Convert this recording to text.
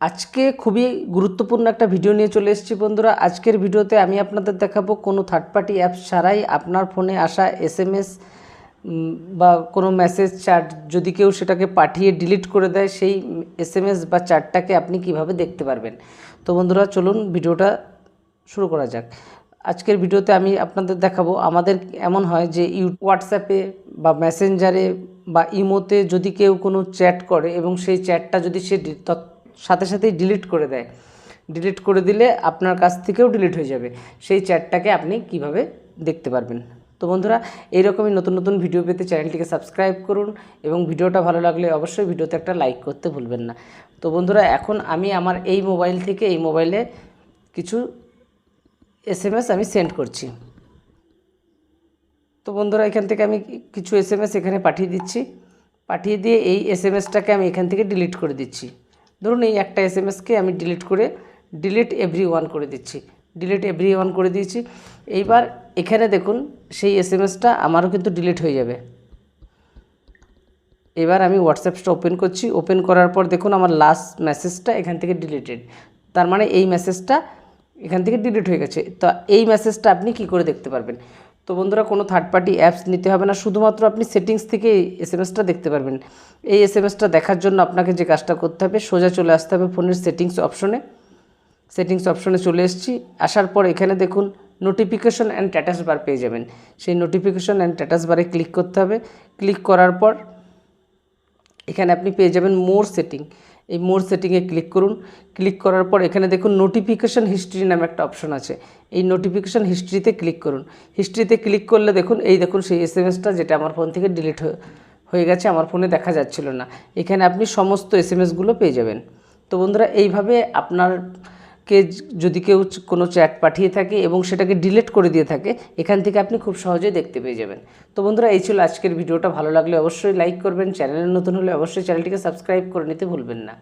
আজকে খুবই গুরুত্বপূর্ণ একটা ভিডিও নিয়ে চলে এসেছি বন্ধুরা। আজকের ভিডিওতে আমি আপনাদের দেখাবো কোনো থার্ড পার্টি অ্যাপস ছাড়াই আপনার ফোনে আসা এস এম এস বা কোনো মেসেজ চ্যাট যদি কেউ সেটাকে পাঠিয়ে ডিলিট করে দেয়, সেই এস এম এস বা চ্যাটটাকে আপনি কীভাবে দেখতে পারবেন? তো বন্ধুরা, চলুন ভিডিওটা শুরু করা যাক। আজকের ভিডিওতে আমি আপনাদের দেখাবো, আমাদের এমন হয় যে ইউ হোয়াটসঅ্যাপে বা মেসেঞ্জারে বা ইমোতে যদি কেউ কোনো চ্যাট করে এবং সেই চ্যাটটা যদি সে সাথে সাথেই ডিলিট করে দেয়। ডিলিট করে দিলে আপনার কাছ থেকেও ডিলিট হয়ে যাবে। সেই চ্যাটটাকে আপনি কীভাবে দেখতে পারবেন। তো বন্ধুরা, এইরকমই নতুন নতুন ভিডিও পেতে চ্যানেলটিকে সাবস্ক্রাইব করুন এবং ভিডিওটা ভালো লাগলে অবশ্যই ভিডিওতে একটা লাইক করতে ভুলবেন না। তো বন্ধুরা, এখন আমি আমার এই মোবাইল থেকে এই মোবাইলে কিছু এস এম এস আমি সেন্ড করছি। তো বন্ধুরা, এখান থেকে আমি কিছু এস এখানে পাঠিয়ে দিচ্ছি। পাঠিয়ে দিয়ে এই এস এম এসটাকে আমি এখান থেকে ডিলিট করে দিচ্ছি। ধরুন এই একটা এস আমি ডিলিট করে ডিলিট এভরি ওয়ান করে দিচ্ছি। ডিলিট এভরি ওয়ান করে দিয়েছি। এইবার এখানে দেখুন, সেই এস এম এসটা আমারও কিন্তু ডিলিট হয়ে যাবে। এবার আমি হোয়াটসঅ্যাপটা ওপেন করছি। ওপেন করার পর দেখুন আমার লাস্ট মেসেজটা এখান থেকে ডিলিটেড তার মানে এই মেসেজটা এখান থেকে ডিলিট হয়ে গেছে। তো এই মেসেজটা আপনি কি করে দেখতে পারবেন? তো বন্ধুরা কোনো থার্ড পার্টি অ্যাপস নিতে হবে না, শুধুমাত্র আপনি সেটিংস থেকে এস এম এসটা দেখতে পারবেন। এই এস এম এসটা দেখার জন্য আপনাকে যে কাজটা করতে হবে, সোজা চলে আসতে হবে ফোনের সেটিংস অপশনে সেটিংস অপশনে চলে এসেছি, আসার পর এখানে দেখুন নোটিফিকেশন অ্যান্ড স্ট্যাটাস বার পেয়ে যাবেন। সেই নোটিফিকেশন অ্যান্ড স্ট্যাটাস বারে ক্লিক করতে হবে। ক্লিক করার পর এখানে আপনি পেয়ে যাবেন মোর সেটিং এই মোর সেটিংয়ে ক্লিক করুন। ক্লিক করার পর এখানে দেখুন নোটিফিকেশান হিস্ট্রি নামে একটা অপশন আছে। এই নোটিফিকেশান হিস্ট্রিতে ক্লিক করুন। হিস্ট্রিতে ক্লিক করলে দেখুন, এই দেখুন সেই এস এম এসটা যেটা আমার ফোন থেকে ডিলিট হয়ে গেছে, আমার ফোনে দেখা যাচ্ছিল না। এখানে আপনি সমস্ত এস এম পেয়ে যাবেন। তো বন্ধুরা, এইভাবে আপনারকে যদি কেউ কোনো চ্যাট পাঠিয়ে থাকে এবং সেটাকে ডিলেট করে দিয়ে থাকে, এখান থেকে আপনি খুব সহজেই দেখতে পেয়ে যাবেন। তো বন্ধুরা, এই ছিল আজকের ভিডিওটা। ভালো লাগলে অবশ্যই লাইক করবেন। চ্যানেলে নতুন হলে অবশ্যই চ্যানেলটিকে সাবস্ক্রাইব করে নিতে ভুলবেন না।